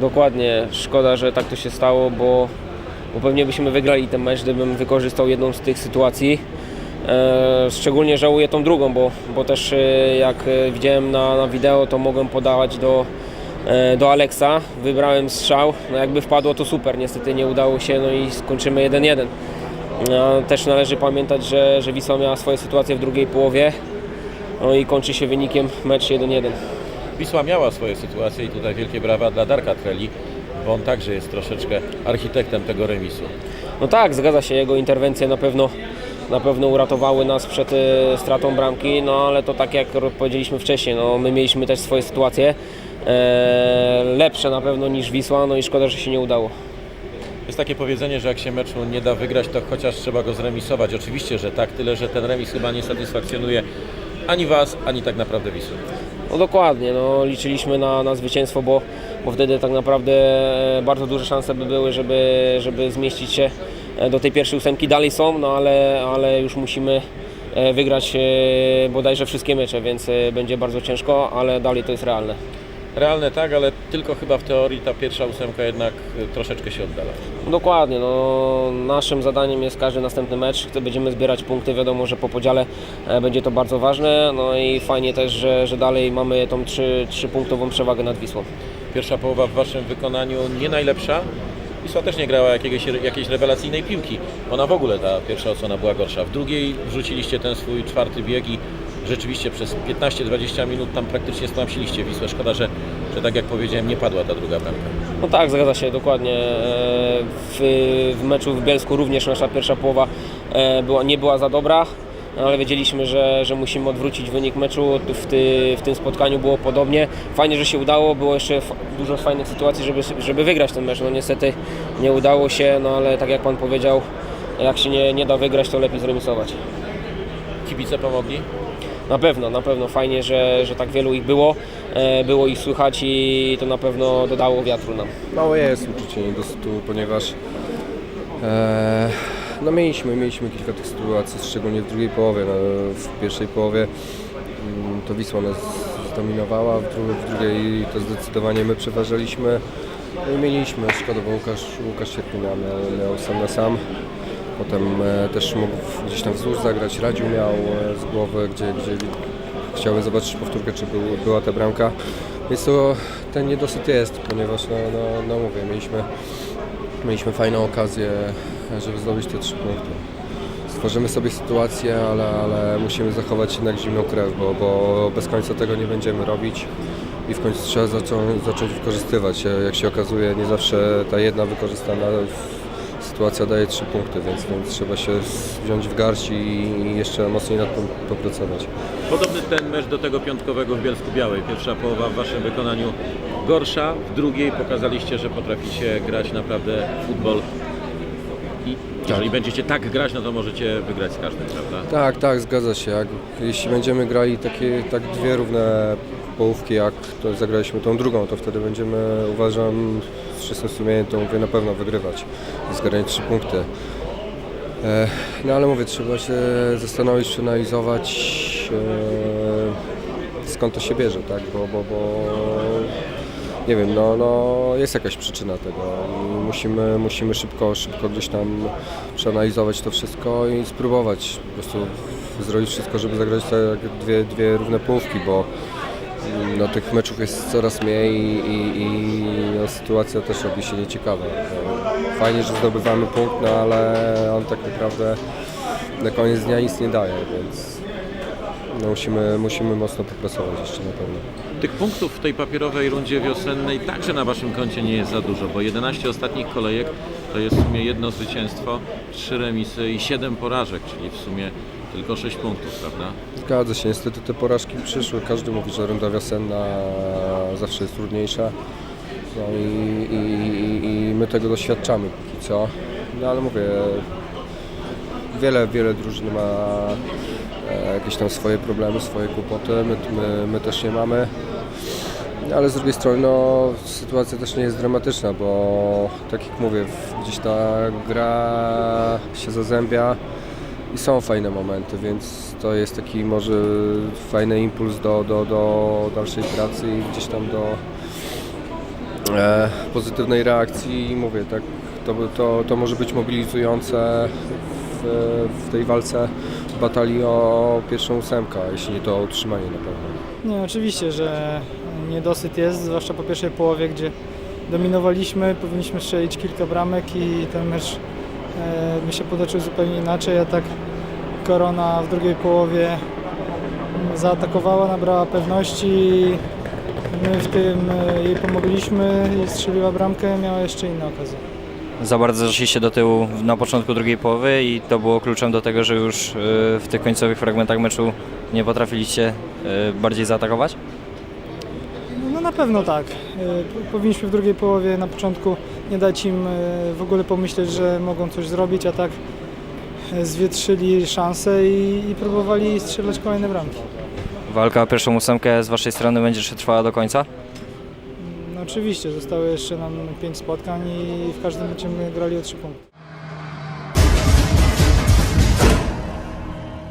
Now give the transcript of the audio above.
Dokładnie. Szkoda, że tak to się stało, bo, bo pewnie byśmy wygrali ten mecz, gdybym wykorzystał jedną z tych sytuacji. E, szczególnie żałuję tą drugą, bo, bo też e, jak e, widziałem na, na wideo, to mogłem podawać do, e, do Alexa. Wybrałem strzał, no jakby wpadło to super, niestety nie udało się, no i skończymy 1-1. No, też należy pamiętać, że, że Wisła miała swoje sytuacje w drugiej połowie, no i kończy się wynikiem mecz 1-1. Wisła miała swoje sytuacje i tutaj wielkie brawa dla Darka Treli, bo on także jest troszeczkę architektem tego remisu. No tak, zgadza się, jego interwencje na pewno, na pewno uratowały nas przed e, stratą bramki, no ale to tak jak powiedzieliśmy wcześniej, no, my mieliśmy też swoje sytuacje, e, lepsze na pewno niż Wisła, no i szkoda, że się nie udało. Jest takie powiedzenie, że jak się meczu nie da wygrać, to chociaż trzeba go zremisować. Oczywiście, że tak, tyle że ten remis chyba nie satysfakcjonuje ani Was, ani tak naprawdę Wisły. No dokładnie, no, liczyliśmy na, na zwycięstwo, bo, bo wtedy tak naprawdę e, bardzo duże szanse by były, żeby, żeby zmieścić się e, do tej pierwszej ósemki. Dalej są, no ale, ale już musimy e, wygrać bodajże wszystkie mecze, więc będzie bardzo ciężko, ale dalej to jest realne. Realne tak, ale tylko chyba w teorii ta pierwsza ósemka jednak y, troszeczkę się oddala. Dokładnie, no, naszym zadaniem jest każdy następny mecz, gdy będziemy zbierać punkty, wiadomo, że po podziale e, będzie to bardzo ważne, no i fajnie też, że, że dalej mamy tą 3, 3 punktową przewagę nad Wisłą. Pierwsza połowa w Waszym wykonaniu nie najlepsza. Wisła też nie grała jakiegoś, jakiejś rewelacyjnej piłki. Ona w ogóle, ta pierwsza odsłona była gorsza. W drugiej wrzuciliście ten swój czwarty bieg i rzeczywiście przez 15-20 minut tam praktycznie stłamsiliście Wisłę. Szkoda, że, że tak jak powiedziałem, nie padła ta druga bramka. No tak, zgadza się, dokładnie. E, W, w meczu w Bielsku również nasza pierwsza połowa e, była, nie była za dobra, no ale wiedzieliśmy, że, że musimy odwrócić wynik meczu. W, ty, w tym spotkaniu było podobnie. Fajnie, że się udało, było jeszcze dużo fajnych sytuacji, żeby, żeby wygrać ten mecz. No niestety nie udało się, no ale tak jak Pan powiedział, jak się nie, nie da wygrać, to lepiej zremisować. Kibice pomogli? Na pewno, na pewno fajnie, że, że tak wielu ich było, e, było ich słychać i to na pewno dodało wiatru nam. Mało jest uczucie niedosytu, ponieważ e, no mieliśmy, mieliśmy kilka tych sytuacji, szczególnie w drugiej połowie. No, w pierwszej połowie mm, to Wisła nas zdominowała, w, dru- w drugiej to zdecydowanie my przeważaliśmy. No i mieliśmy, szkoda, bo Łukasz, Łukasz Sierpina miał, miał sam na sam. Potem e, też mógł gdzieś tam wzdłuż zagrać, Radziu miał e, z głowy, gdzie, gdzie chciałbym zobaczyć powtórkę, czy był, była ta bramka. Więc to ten niedosyt jest, ponieważ no, no, no mówię, mieliśmy, mieliśmy fajną okazję, żeby zdobyć te trzy punkty. Stworzymy sobie sytuację, ale, ale musimy zachować jednak zimną krew, bo, bo bez końca tego nie będziemy robić i w końcu trzeba zacząć, zacząć wykorzystywać. Jak się okazuje, nie zawsze ta jedna wykorzystana sytuacja daje trzy punkty, więc, więc trzeba się wziąć w garść i jeszcze mocniej nad tym popracować. Podobny ten mecz do tego piątkowego w Bielsku Białej. Pierwsza połowa w Waszym wykonaniu gorsza, w drugiej pokazaliście, że potraficie grać naprawdę futbol i jeżeli będziecie tak grać, no to możecie wygrać z każdym, prawda? Tak, tak, zgadza się. Jak, jeśli będziemy grali takie tak dwie równe połówki, jak to zagraliśmy tą drugą, to wtedy będziemy, uważam, z czystym sumieniem to mówię, na pewno wygrywać i zgarniać trzy punkty. E, no ale mówię, trzeba się zastanowić, przeanalizować e, skąd to się bierze, tak, bo, bo, bo nie wiem, no, no jest jakaś przyczyna tego musimy, musimy szybko, szybko gdzieś tam przeanalizować to wszystko i spróbować po prostu zrobić wszystko, żeby zagrać tak dwie, dwie równe połówki, bo mm, no, tych meczów jest coraz mniej i, i, i sytuacja też robi się nieciekawa. Fajnie, że zdobywamy punkt, no ale on tak naprawdę na koniec dnia nic nie daje, więc no, musimy, musimy mocno popracować jeszcze na pewno. Tych punktów w tej papierowej rundzie wiosennej także na Waszym koncie nie jest za dużo, bo 11 ostatnich kolejek to jest w sumie jedno zwycięstwo, trzy remisy i 7 porażek, czyli w sumie tylko 6 punktów, prawda? Zgadza się, niestety te porażki przyszły. Każdy mówi, że runda wiosenna zawsze jest trudniejsza. No i, i, i, my tego doświadczamy póki co. No ale mówię, wiele, wiele drużyn ma e, jakieś tam swoje problemy, swoje kłopoty. My, my, my też nie mamy. Ale z drugiej strony no, sytuacja też nie jest dramatyczna, bo tak jak mówię, gdzieś ta gra się zazębia i są fajne momenty, więc to jest taki może fajny impuls do, do, do dalszej pracy i gdzieś tam do, e, pozytywnej reakcji i mówię, tak, to, to, to może być mobilizujące w, w tej walce w batalii o pierwszą ósemkę, jeśli nie to o utrzymanie na pewno. Nie, oczywiście, że niedosyt jest, zwłaszcza po pierwszej połowie, gdzie dominowaliśmy, powinniśmy strzelić kilka bramek i ten mecz e, by się potoczył zupełnie inaczej, a tak Korona w drugiej połowie zaatakowała, nabrała pewności, my w tym e, jej pomogliśmy i strzeliła bramkę, miała jeszcze inne okazje. Za bardzo zeszliście do tyłu na początku drugiej połowy i to było kluczem do tego, że już y, w tych końcowych fragmentach meczu nie potrafiliście y, bardziej zaatakować? No na pewno tak. E, Powinniśmy w drugiej połowie na początku nie dać im e, w ogóle pomyśleć, że mogą coś zrobić, a tak e, zwietrzyli szanse i, i próbowali strzelać kolejne bramki. Walka o pierwszą ósemkę z waszej strony będzie jeszcze trwała do końca? No oczywiście, zostały jeszcze nam pięć spotkań i w każdym będziemy grali o trzy punkty.